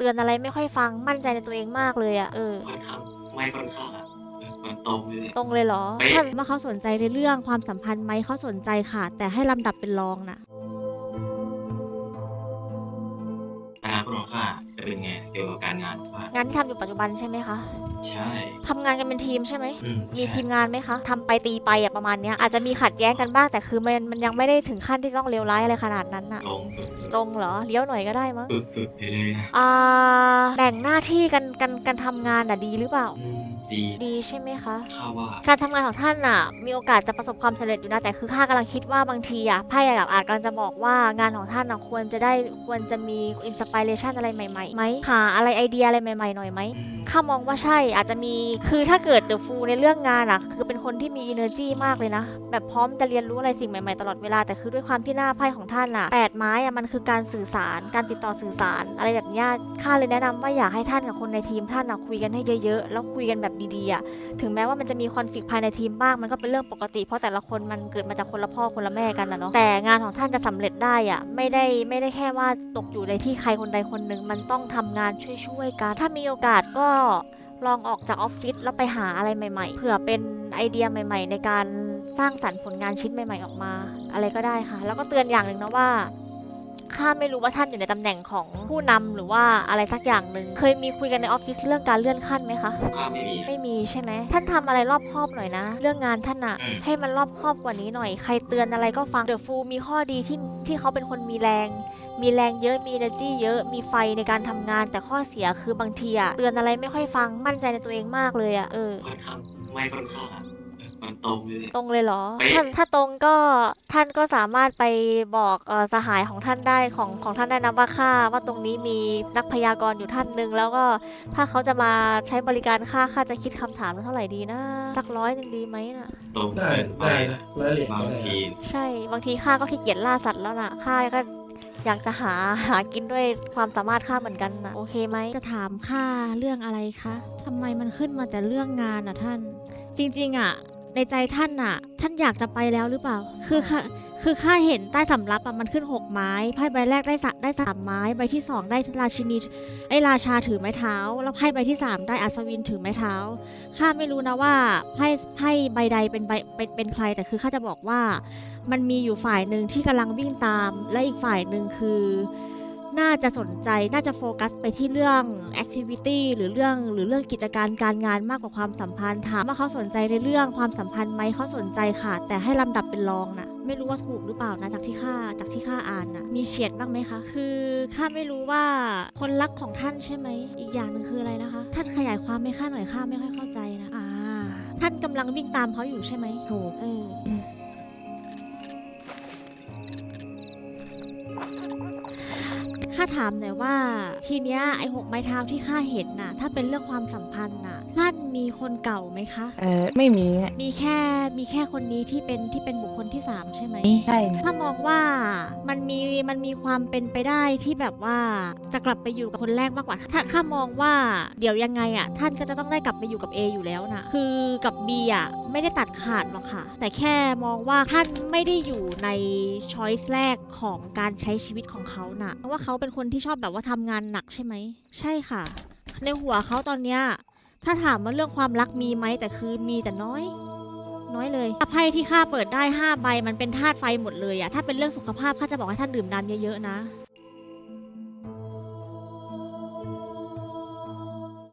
เตือนอะไรไม่ค่อยฟังมั่นใจในตัวเองมากเลยอะเออค่อนข้างไม่ค่อนข้างอะมันตรงเลย ตรงเลยเหรอเป๊ะถ้าว่าเขาสนใจในเรื่องความสัมพันธ์ไหมเขาสนใจค่ะ แต่ให้ลำดับเป็นรองนะอนาคตของข้าจะเป็นไงเกี่ยวกับการงานของข้างานที่ทำอยู่ปัจจุบันใช่ไหมคะใช่ทำงานกันเป็นทีมใช่ไหม อืมมีใช่ทีมงานไหมคะทำไปตีไปอะประมาณเนี้ยอาจจะมีขัดแย้งกันบ้างแต่คือมันมันยังไม่ได้ถึงขั้นที่ต้องเลวร้ายอะไรขนาดนั้นอะตรงสุดตรงเหรอเลี้ยวหน่อยก็ได้มั้งๆสุดๆไปเลยนะอ่าแบ่งหน้าที่กันกันกันทำงานอะดีหรือเปล่า อืม ดีดีใช่ไหมคะ ข้าว่า การทำงานของท่านน่ะ มีโอกาสจะประสบความสำเร็จอยู่นะแต่คือข้ากำลังคิดว่าบางทีอะไพ่อะอาจกำลังจะบอกว่างานของท่านน่ะควรจะได้ควรจะมีอินสปิเรชันอะไรใหม่ๆไหมหาอะไรไอเดียอะไรใหม่ๆหน่อยไหม อืม ข้ามองว่าใช่อาจจะมีคือถ้าเกิดเดอะฟูในเรื่องงานอะคือเป็นคนที่มี energy มากเลยนะ แบบพร้อมจะเรียนรู้อะไรสิ่งใหม่ๆตลอดเวลา แต่คือด้วยความที่หน้าไพ่ของท่านอะแปดไม้อะมันคือการสื่อสาร การติดต่อสื่อสาร อะไรแบบเนี้ยข้าเลยแนะนำว่าอยากให้ท่านกับคนในทีมท่านอะคุยกันให้เยอะๆ แล้วคุยกันแบบดีๆอะถึงแม้ว่ามันจะมีคอนฟ lict ภายในทีมบ้างมันก็เป็นเรื่องปกติ เพราะแต่ละคนมันเกิดมาจากคนละพ่อคนละแม่กันนะเนาะแต่งานของท่านจะสำเร็จได้อะไม่ได้ไม่ได้แค่ว่าตกอยู่ในที่ใครคนใดคนหนึ่งมันต้องทำงานช่วยๆกัน ถ้ามีโอกาสก็ลองออกจากออฟฟิศแล้วไปหาอะไรใหม่ ๆ เผื่อเป็นไอเดียใหม่ ๆ ในการสร้างสรรค์ผลงานชิ้นใหม่ ๆ ออกมา อะไรก็ได้ค่ะ แล้วก็เตือนอย่างหนึ่งนะว่า ข้าไม่รู้ว่าท่านอยู่ในตำแหน่งของผู้นำหรือว่าอะไรสักอย่างหนึ่งเคยมีคุยกันในออฟฟิศเรื่องการเลื่อนขั้นไหมคะข้าไม่มีไม่มีใช่ไหมท่านทำอะไรรอบคอบหน่อยนะ เรื่องงานท่านอะอืมให้มันรอบคอบกว่านี้หน่อยใครเตือนอะไรก็ฟังเดอะฟูมีข้อดีที่ที่เขาเป็นคนมีแรง มีแรงเยอะมี energy เยอะมีไฟในการทำงาน แต่ข้อเสียคือบางทีอะเตือนอะไรไม่ค่อยฟังมั่นใจในตัวเองมากเลยอะเออค่อนข้างไม่ค่อนข้างอะ มันตรงเลย ตรงเลยเหรอ เป๊ะ ท่านถ้าตรงก็ท่านก็สามารถไปบอกเออสหายของท่านได้ของของท่านได้นะว่าค่าว่าตรงนี้มีนักพยากรณ์อยู่ท่านหนึ่งแล้วก็ถ้าเขาจะมาใช้บริการค่าค่าจะคิดคำถามละเท่าไหร่ดีนะสักร้อยหนึ่งดีไหมน่ะ ตรงได้เกินไปได้นะร้อยเหรียญบางก็ได้ทีใช่บางทีข้าก็ขี้เกียจล่าสัตว์แล้วน่ะข้าก็อยากจะหาหากินด้วยความสามารถข้าเหมือนกันนะโอเคไหมจะถามข้าเรื่องอะไรคะทำไมมันขึ้นมาแต่เรื่องงานอะท่าน จริงๆอะ ในใจท่านอะท่านอยากจะไปแล้วหรือเปล่า คือคือข้าเห็นใต้สำรับอะมันขึ้นหกไม้ไพ่ใบแรกได้สะได้สามไม้ใบที่สองได้ราชินีไอราชาถือไม้เท้า แล้วไพ่ใบที่สามได้อัศวินถือไม้เท้าข้าไม่รู้นะว่าไพ่ไพ่ใบใดเป็นใบเป็นเป็นใครแต่คือข้าจะบอกว่า มันมีอยู่ฝ่ายหนึ่งที่กำลังวิ่งตาม และอีกฝ่ายหนึ่งคือ น่าจะสนใจน่าจะโฟกัสไปที่เรื่อง activity หรือเรื่องหรือเรื่องกิจการการงานมากกว่าความสัมพันธ์ถามว่าเขาสนใจในเรื่องความสัมพันธ์ไหมเขาสนใจค่ะ แต่ให้ลำดับเป็นรองนะไม่รู้ว่าถูกหรือเปล่านะจากที่ข้าจากที่ข้าอ่านนะมีเฉียดบ้างไหมคะ คือข้าไม่รู้ว่าคนรักของท่านใช่ไหมอีกอย่างหนึ่งคืออะไรนะคะ ท่านขยายความให้ข้าหน่อยข้าไม่ค่อยเข้าใจนะอ่าท่านกำลังวิ่งตามเขาอยู่ใช่ไหมถูกเออ ข้าถามหน่อยว่า ทีเนี้ยไอ้หกไม้เท้าที่ข้าเห็นน่ะ ถ้าเป็นเรื่องความสัมพันธ์น่ะท่านมีคนเก่าไหมคะ เออไม่มีอะมีแค่มีแค่คนนี้ที่เป็นที่เป็นบุคคลที่สามใช่ไหม ใช่นะถ้ามองว่ามันมีมันมีความเป็นไปได้ที่แบบว่าจะกลับไปอยู่กับคนแรกมากกว่า ถ้าข้ามองว่าเดี๋ยวยังไงอะท่านก็จะต้องได้กลับไปอยู่กับ A อยู่แล้วนะคือกับ B อะไม่ได้ตัดขาดหรอกค่ะ แต่แค่มองว่าท่านไม่ได้อยู่ในช้อยส์แรกของการใช้ชีวิตของเขาน่ะเพราะว่าเขาเป็นคนที่ชอบแบบว่าทำงานหนักใช่ไหม ใช่ค่ะ ในหัวเขาตอนเนี้ย ถ้าถามว่าเรื่องความรักมีไหมแต่คือมีแต่น้อย น้อยเลยไพ่ที่ข้าเปิดได้5ใบมันเป็นธาตุไฟหมดเลยอะถ้าเป็นเรื่องสุขภาพข้าจะบอกให้ท่านดื่มน้ำเยอะๆนะ